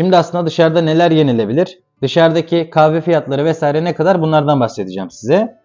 Şimdi aslında dışarıda neler yenilebilir? Dışarıdaki kahve fiyatları vesaire ne kadar bunlardan bahsedeceğim size.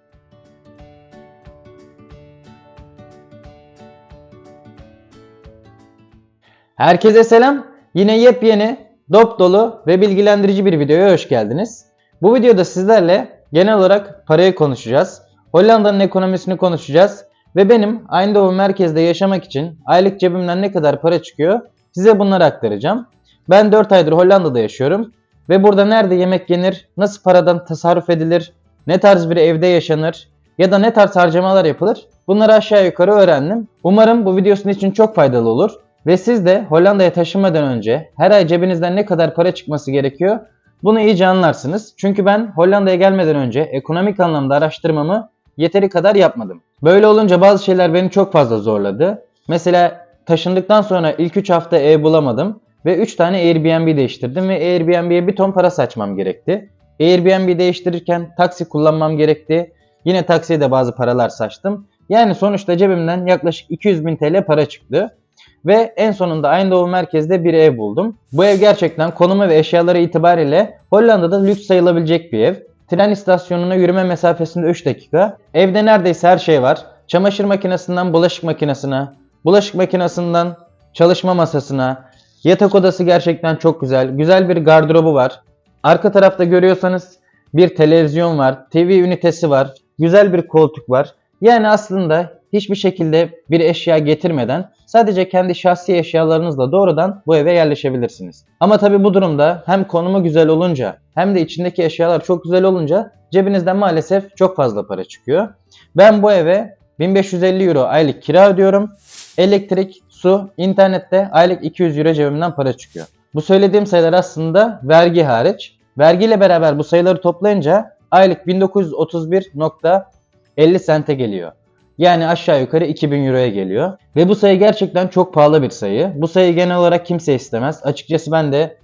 Herkese selam. Yine yepyeni, dop dolu ve bilgilendirici bir videoya hoş geldiniz. Bu videoda sizlerle genel olarak parayı konuşacağız. Hollanda'nın ekonomisini konuşacağız. Ve benim Eindhoven merkezde yaşamak için aylık cebimden ne kadar para çıkıyor size bunları aktaracağım. Ben 4 aydır Hollanda'da yaşıyorum. Ve burada nerede yemek yenir, nasıl paradan tasarruf edilir, ne tarz bir evde yaşanır ya da ne tarz harcamalar yapılır bunları aşağı yukarı öğrendim. Umarım bu videosun için çok faydalı olur. Ve siz de Hollanda'ya taşınmadan önce her ay cebinizden ne kadar para çıkması gerekiyor bunu iyice anlarsınız. Çünkü ben Hollanda'ya gelmeden önce ekonomik anlamda araştırmamı yeteri kadar yapmadım. Böyle olunca bazı şeyler beni çok fazla zorladı. Mesela taşındıktan sonra ilk 3 hafta ev bulamadım ve 3 tane Airbnb değiştirdim ve Airbnb'ye bir ton para saçmam gerekti. Airbnb değiştirirken taksi kullanmam gerekti. Yine taksiye de bazı paralar saçtım. Yani sonuçta cebimden yaklaşık 200 bin TL para çıktı. Ve en sonunda Eindhoven merkezde bir ev buldum. Bu ev gerçekten konumu ve eşyaları itibariyle Hollanda'da lüks sayılabilecek bir ev. Tren istasyonuna yürüme mesafesinde 3 dakika. Evde neredeyse her şey var. Çamaşır makinesinden bulaşık makinesine, bulaşık makinesinden çalışma masasına, yatak odası gerçekten çok güzel. Güzel bir gardırobu var. Arka tarafta görüyorsanız bir televizyon var, TV ünitesi var, güzel bir koltuk var. Yani aslında hiçbir şekilde bir eşya getirmeden sadece kendi şahsi eşyalarınızla doğrudan bu eve yerleşebilirsiniz. Ama tabi bu durumda hem konumu güzel olunca hem de içindeki eşyalar çok güzel olunca cebinizden maalesef çok fazla para çıkıyor. Ben bu eve 1550 euro aylık kira ödüyorum. Elektrik, su, internette aylık 200 euro cebimden para çıkıyor. Bu söylediğim sayılar aslında vergi hariç. Vergiyle beraber bu sayıları toplayınca aylık 1931.50 sente geliyor. Yani aşağı yukarı 2000 euroya geliyor. Ve bu sayı gerçekten çok pahalı bir sayı. Bu sayı genel olarak kimse istemez. Açıkçası ben de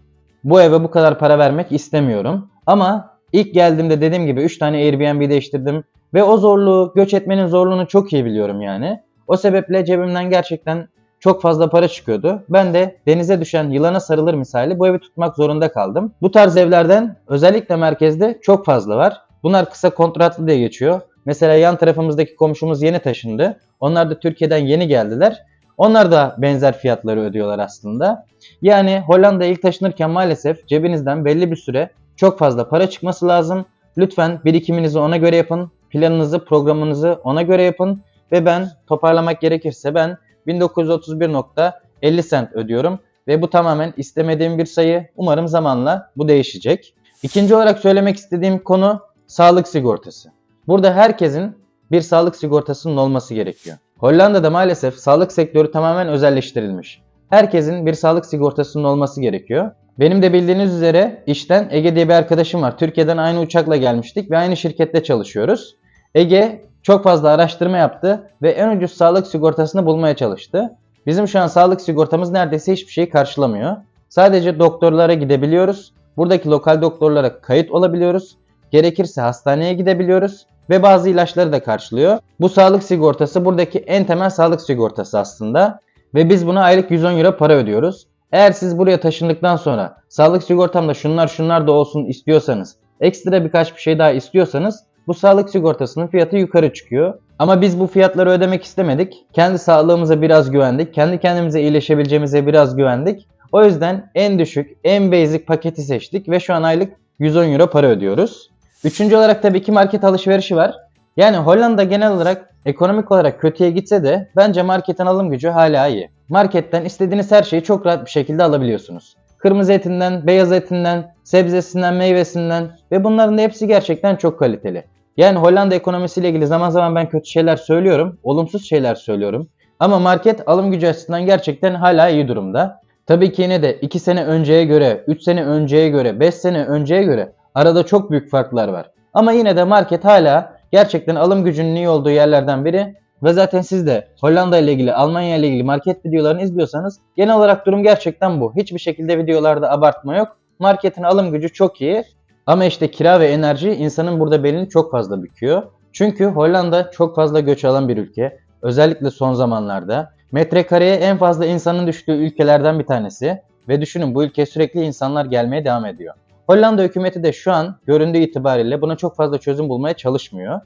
bu eve bu kadar para vermek istemiyorum. Ama ilk geldiğimde dediğim gibi 3 tane Airbnb değiştirdim. Ve o zorluğu, göç etmenin zorluğunu çok iyi biliyorum yani. O sebeple cebimden gerçekten çok fazla para çıkıyordu. Ben de denize düşen yılana sarılır misali bu evi tutmak zorunda kaldım. Bu tarz evlerden özellikle merkezde çok fazla var. Bunlar kısa kontratlı diye geçiyor. Mesela yan tarafımızdaki komşumuz yeni taşındı. Onlar da Türkiye'den yeni geldiler. Onlar da benzer fiyatları ödüyorlar aslında. Yani Hollanda'ya ilk taşınırken maalesef cebinizden belli bir süre çok fazla para çıkması lazım. Lütfen birikiminizi ona göre yapın. Planınızı, programınızı ona göre yapın. Ve ben toparlamak gerekirse ben 1931.50 cent ödüyorum. Ve bu tamamen istemediğim bir sayı. Umarım zamanla bu değişecek. İkinci olarak söylemek istediğim konu sağlık sigortası. Burada herkesin bir sağlık sigortasının olması gerekiyor. Hollanda'da maalesef sağlık sektörü tamamen özelleştirilmiş. Herkesin bir sağlık sigortasının olması gerekiyor. Benim de bildiğiniz üzere işten Ege diye bir arkadaşım var. Türkiye'den aynı uçakla gelmiştik ve aynı şirkette çalışıyoruz. Ege çok fazla araştırma yaptı ve en ucuz sağlık sigortasını bulmaya çalıştı. Bizim şu an sağlık sigortamız neredeyse hiçbir şeyi karşılamıyor. Sadece doktorlara gidebiliyoruz. Buradaki lokal doktorlara kayıt olabiliyoruz. Gerekirse hastaneye gidebiliyoruz ve bazı ilaçları da karşılıyor. Bu sağlık sigortası buradaki en temel sağlık sigortası aslında ve biz buna aylık 110 euro para ödüyoruz. Eğer siz buraya taşındıktan sonra sağlık sigortamda şunlar şunlar da olsun istiyorsanız, ekstra birkaç bir şey daha istiyorsanız bu sağlık sigortasının fiyatı yukarı çıkıyor. Ama biz bu fiyatları ödemek istemedik. Kendi sağlığımıza biraz güvendik. Kendi kendimize iyileşebileceğimize biraz güvendik. O yüzden en düşük, en basic paketi seçtik ve şu an aylık 110 euro para ödüyoruz. Üçüncü olarak tabii ki market alışverişi var. Yani Hollanda genel olarak ekonomik olarak kötüye gitse de bence marketin alım gücü hala iyi. Marketten istediğiniz her şeyi çok rahat bir şekilde alabiliyorsunuz. Kırmızı etinden, beyaz etinden, sebzesinden, meyvesinden ve bunların da hepsi gerçekten çok kaliteli. Yani Hollanda ekonomisiyle ilgili zaman zaman ben kötü şeyler söylüyorum, olumsuz şeyler söylüyorum. Ama market alım gücü açısından gerçekten hala iyi durumda. Tabii ki yine de 2 sene önceye göre, 3 sene önceye göre, 5 sene önceye göre Arada çok büyük farklar var. Ama yine de market hala gerçekten alım gücünün iyi olduğu yerlerden biri. Ve zaten siz de Hollanda ile ilgili, Almanya ile ilgili market videolarını izliyorsanız genel olarak durum gerçekten bu. Hiçbir şekilde videolarda abartma yok. Marketin alım gücü çok iyi. Ama işte kira ve enerji insanın burada belini çok fazla büküyor. Çünkü Hollanda çok fazla göç alan bir ülke. Özellikle son zamanlarda. Metrekareye en fazla insanın düştüğü ülkelerden bir tanesi. Ve düşünün bu ülkeye sürekli insanlar gelmeye devam ediyor. Hollanda hükümeti de şu an göründüğü itibariyle buna çok fazla çözüm bulmaya çalışmıyor.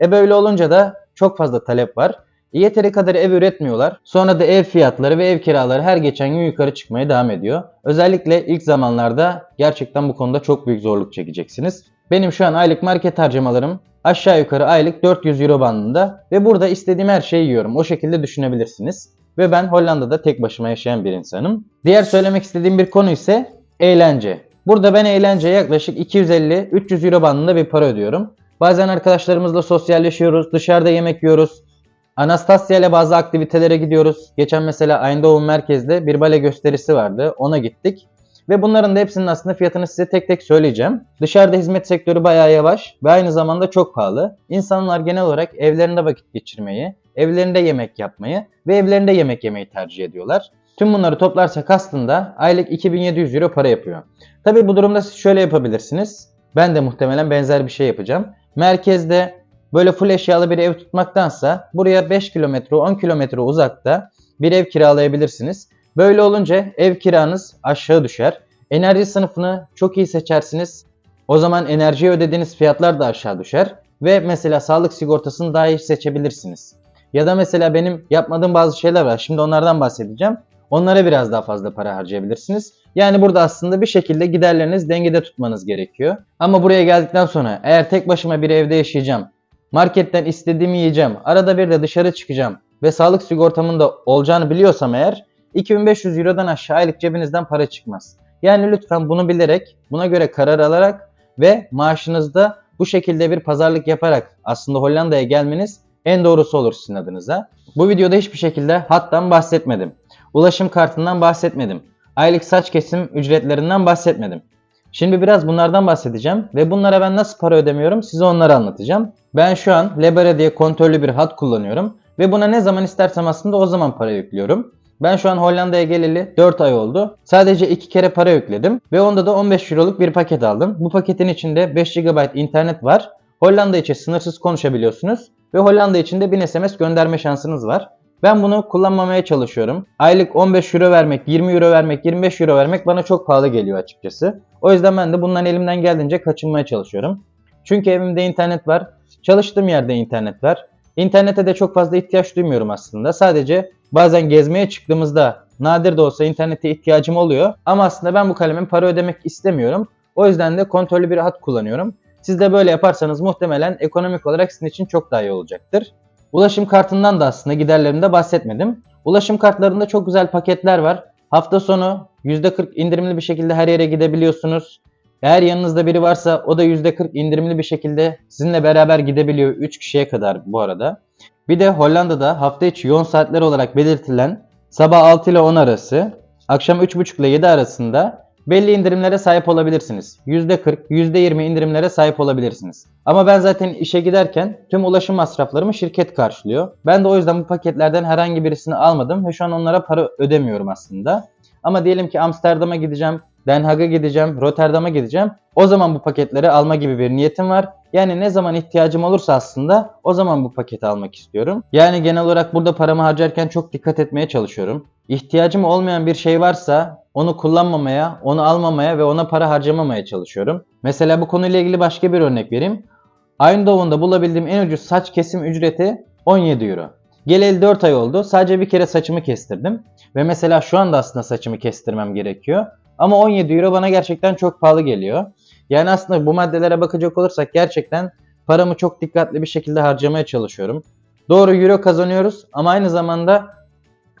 E böyle olunca da çok fazla talep var. Yeteri kadar ev üretmiyorlar. Sonra da ev fiyatları ve ev kiraları her geçen gün yukarı çıkmaya devam ediyor. Özellikle ilk zamanlarda gerçekten bu konuda çok büyük zorluk çekeceksiniz. Benim şu an aylık market harcamalarım aşağı yukarı aylık 400 euro bandında ve burada istediğim her şeyi yiyorum. O şekilde düşünebilirsiniz. Ve ben Hollanda'da tek başıma yaşayan bir insanım. Diğer söylemek istediğim bir konu ise eğlence. Burada ben eğlenceye yaklaşık 250-300 euro bandında bir para ödüyorum. Bazen arkadaşlarımızla sosyalleşiyoruz, dışarıda yemek yiyoruz. Anastasia ile bazı aktivitelere gidiyoruz. Geçen mesela Eindhoven merkezde bir bale gösterisi vardı. Ona gittik. Ve bunların da hepsinin aslında fiyatını size tek tek söyleyeceğim. Dışarıda hizmet sektörü bayağı yavaş ve aynı zamanda çok pahalı. İnsanlar genel olarak evlerinde vakit geçirmeyi, evlerinde yemek yapmayı ve evlerinde yemek yemeyi tercih ediyorlar. Tüm bunları toplarsak aslında aylık 2700 euro para yapıyor. Tabi bu durumda siz şöyle yapabilirsiniz. Ben de muhtemelen benzer bir şey yapacağım. Merkezde böyle full eşyalı bir ev tutmaktansa buraya 5 kilometre 10 kilometre uzakta bir ev kiralayabilirsiniz. Böyle olunca ev kiranız aşağı düşer. Enerji sınıfını çok iyi seçersiniz. O zaman enerjiye ödediğiniz fiyatlar da aşağı düşer. Ve mesela sağlık sigortasını daha iyi seçebilirsiniz. Ya da mesela benim yapmadığım bazı şeyler var. Şimdi onlardan bahsedeceğim. Onlara biraz daha fazla para harcayabilirsiniz. Yani burada aslında bir şekilde giderleriniz dengede tutmanız gerekiyor. Ama buraya geldikten sonra eğer tek başıma bir evde yaşayacağım, marketten istediğimi yiyeceğim, arada bir de dışarı çıkacağım ve sağlık sigortamın da olacağını biliyorsam eğer 2500 Euro'dan aşağı aylık cebinizden para çıkmaz. Yani lütfen bunu bilerek, buna göre karar alarak ve maaşınızda bu şekilde bir pazarlık yaparak aslında Hollanda'ya gelmeniz en doğrusu olur sizin adınıza. Bu videoda hiçbir şekilde hattan bahsetmedim. Ulaşım kartından bahsetmedim. Aylık saç kesim ücretlerinden bahsetmedim. Şimdi biraz bunlardan bahsedeceğim ve bunlara ben nasıl para ödemiyorum size onları anlatacağım. Ben şu an Lebara diye kontrollü bir hat kullanıyorum ve buna ne zaman istersem aslında o zaman para yüklüyorum. Ben şu an Hollanda'ya geleli 4 ay oldu. Sadece 2 kere para yükledim ve onda da 15 euroluk bir paket aldım. Bu paketin içinde 5 GB internet var. Hollanda için sınırsız konuşabiliyorsunuz ve Hollanda için de 1000 SMS gönderme şansınız var. Ben bunu kullanmamaya çalışıyorum. Aylık 15 euro vermek, 20 euro vermek, 25 euro vermek bana çok pahalı geliyor açıkçası. O yüzden ben de bundan elimden geldiğince kaçınmaya çalışıyorum. Çünkü evimde internet var, çalıştığım yerde internet var. İnternete de çok fazla ihtiyaç duymuyorum aslında. Sadece bazen gezmeye çıktığımızda nadir de olsa internete ihtiyacım oluyor. Ama aslında ben bu kalemin para ödemek istemiyorum. O yüzden de kontrollü bir hat kullanıyorum. Siz de böyle yaparsanız muhtemelen ekonomik olarak sizin için çok daha iyi olacaktır. Ulaşım kartından da aslında giderlerimde bahsetmedim. Ulaşım kartlarında çok güzel paketler var. Hafta sonu %40 indirimli bir şekilde her yere gidebiliyorsunuz. Eğer yanınızda biri varsa o da %40 indirimli bir şekilde sizinle beraber gidebiliyor 3 kişiye kadar bu arada. Bir de Hollanda'da hafta içi yoğun saatler olarak belirtilen sabah 6 ile 10 arası, akşam 3.30 ile 7 arasında belli indirimlere sahip olabilirsiniz. %40, %20 indirimlere sahip olabilirsiniz. Ama ben zaten işe giderken tüm ulaşım masraflarımı şirket karşılıyor. Ben de o yüzden bu paketlerden herhangi birisini almadım ve şu an onlara para ödemiyorum aslında. Ama diyelim ki Amsterdam'a gideceğim, Den Haag'a gideceğim, Rotterdam'a gideceğim. O zaman bu paketleri alma gibi bir niyetim var. Yani ne zaman ihtiyacım olursa aslında o zaman bu paketi almak istiyorum. Yani genel olarak burada paramı harcarken çok dikkat etmeye çalışıyorum. İhtiyacım olmayan bir şey varsa onu kullanmamaya, onu almamaya ve ona para harcamamaya çalışıyorum. Mesela bu konuyla ilgili başka bir örnek vereyim. Eindhoven'da bulabildiğim en ucuz saç kesim ücreti 17 euro. Geleli 4 ay oldu. Sadece bir kere saçımı kestirdim. Ve mesela şu anda aslında saçımı kestirmem gerekiyor. Ama 17 euro bana gerçekten çok pahalı geliyor. Yani aslında bu maddelere bakacak olursak gerçekten paramı çok dikkatli bir şekilde harcamaya çalışıyorum. Doğru euro kazanıyoruz ama aynı zamanda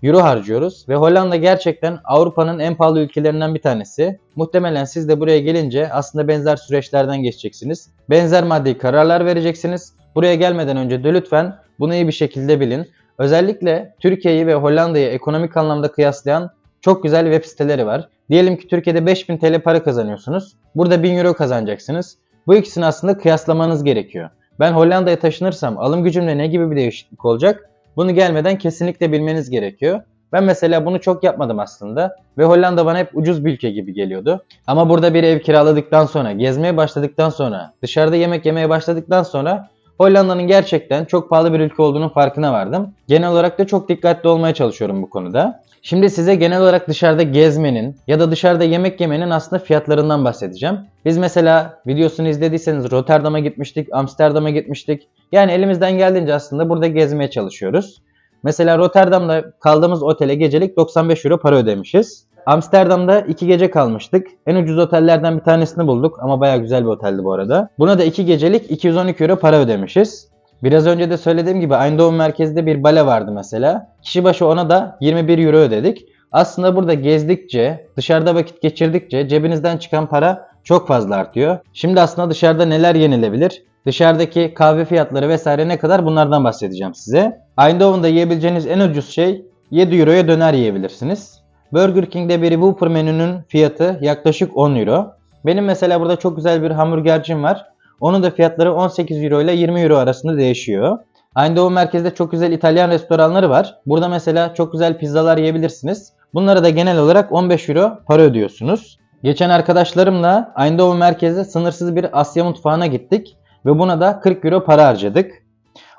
euro harcıyoruz ve Hollanda gerçekten Avrupa'nın en pahalı ülkelerinden bir tanesi. Muhtemelen siz de buraya gelince aslında benzer süreçlerden geçeceksiniz. Benzer maddi kararlar vereceksiniz. Buraya gelmeden önce de lütfen bunu iyi bir şekilde bilin. Özellikle Türkiye'yi ve Hollanda'yı ekonomik anlamda kıyaslayan çok güzel web siteleri var. Diyelim ki Türkiye'de 5000 TL para kazanıyorsunuz. Burada 1000 euro kazanacaksınız. Bu ikisini aslında kıyaslamanız gerekiyor. Ben Hollanda'ya taşınırsam alım gücümde ne gibi bir değişiklik olacak? Bunu gelmeden kesinlikle bilmeniz gerekiyor. Ben mesela bunu çok yapmadım aslında ve Hollanda bana hep ucuz bir ülke gibi geliyordu. Ama burada bir ev kiraladıktan sonra, gezmeye başladıktan sonra, dışarıda yemek yemeye başladıktan sonra Hollanda'nın gerçekten çok pahalı bir ülke olduğunun farkına vardım. Genel olarak da çok dikkatli olmaya çalışıyorum bu konuda. Şimdi size genel olarak dışarıda gezmenin ya da dışarıda yemek yemenin aslında fiyatlarından bahsedeceğim. Biz mesela videosunu izlediyseniz Rotterdam'a gitmiştik, Amsterdam'a gitmiştik. Yani elimizden geldiğince aslında burada gezmeye çalışıyoruz. Mesela Rotterdam'da kaldığımız otele gecelik 95 euro para ödemişiz. Amsterdam'da 2 gece kalmıştık. En ucuz otellerden bir tanesini bulduk ama baya güzel bir oteldi bu arada. Buna da 2 gecelik 212 euro para ödemişiz. Biraz önce de söylediğim gibi Eindhoven merkezde bir bale vardı mesela. Kişi başı ona da 21 euro ödedik. Aslında burada gezdikçe, dışarıda vakit geçirdikçe cebinizden çıkan para çok fazla artıyor. Şimdi aslında dışarıda neler yenilebilir? Dışarıdaki kahve fiyatları vesaire ne kadar bunlardan bahsedeceğim size. Eindhoven'da yiyebileceğiniz en ucuz şey 7 euroya döner yiyebilirsiniz. Burger King'de bir Whopper menünün fiyatı yaklaşık 10 euro. Benim mesela burada çok güzel bir hamburgercim var. Onun da fiyatları 18 euro ile 20 euro arasında değişiyor. Eindhoven merkezde çok güzel İtalyan restoranları var. Burada mesela çok güzel pizzalar yiyebilirsiniz. Bunlara da genel olarak 15 euro para ödüyorsunuz. Geçen arkadaşlarımla Eindhoven merkezde sınırsız bir Asya mutfağına gittik ve buna da 40 euro para harcadık.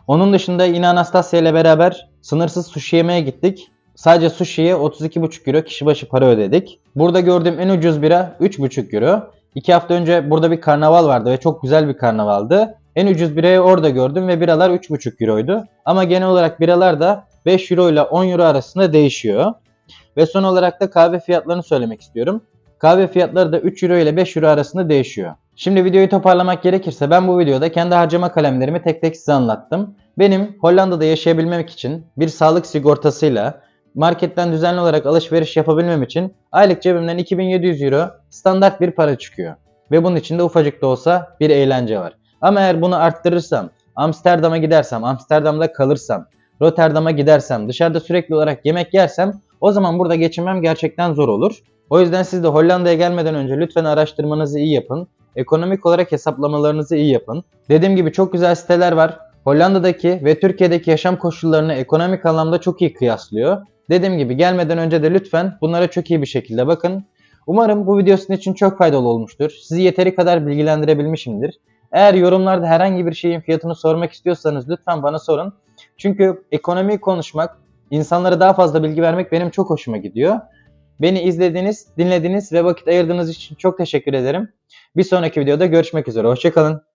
Onun dışında yine Anastasia ile beraber sınırsız sushi yemeye gittik. Sadece sushi'ye 32,5 euro kişi başı para ödedik. Burada gördüğüm en ucuz bira 3,5 euro. 2 hafta önce burada bir karnaval vardı ve çok güzel bir karnavaldı. En ucuz birayı orada gördüm ve biralar 3,5 euroydu. Ama genel olarak biralar da 5 euro ile 10 euro arasında değişiyor. Ve son olarak da kahve fiyatlarını söylemek istiyorum. Kahve fiyatları da 3 euro ile 5 euro arasında değişiyor. Şimdi videoyu toparlamak gerekirse ben bu videoda kendi harcama kalemlerimi tek tek size anlattım. Benim Hollanda'da yaşayabilmek için bir sağlık sigortasıyla marketten düzenli olarak alışveriş yapabilmem için aylık cebimden 2700 euro standart bir para çıkıyor. Ve bunun içinde ufacık da olsa bir eğlence var. Ama eğer bunu arttırırsam, Amsterdam'a gidersem, Amsterdam'da kalırsam, Rotterdam'a gidersem, dışarıda sürekli olarak yemek yersem o zaman burada geçinmem gerçekten zor olur. O yüzden siz de Hollanda'ya gelmeden önce lütfen araştırmanızı iyi yapın. Ekonomik olarak hesaplamalarınızı iyi yapın. Dediğim gibi çok güzel siteler var. Hollanda'daki ve Türkiye'deki yaşam koşullarını ekonomik anlamda çok iyi kıyaslıyor. Dediğim gibi gelmeden önce de lütfen bunlara çok iyi bir şekilde bakın. Umarım bu video sizin için çok faydalı olmuştur. Sizi yeteri kadar bilgilendirebilmişimdir. Eğer yorumlarda herhangi bir şeyin fiyatını sormak istiyorsanız lütfen bana sorun. Çünkü ekonomiyi konuşmak, insanlara daha fazla bilgi vermek benim çok hoşuma gidiyor. Beni izlediğiniz, dinlediğiniz ve vakit ayırdığınız için çok teşekkür ederim. Bir sonraki videoda görüşmek üzere. Hoşçakalın.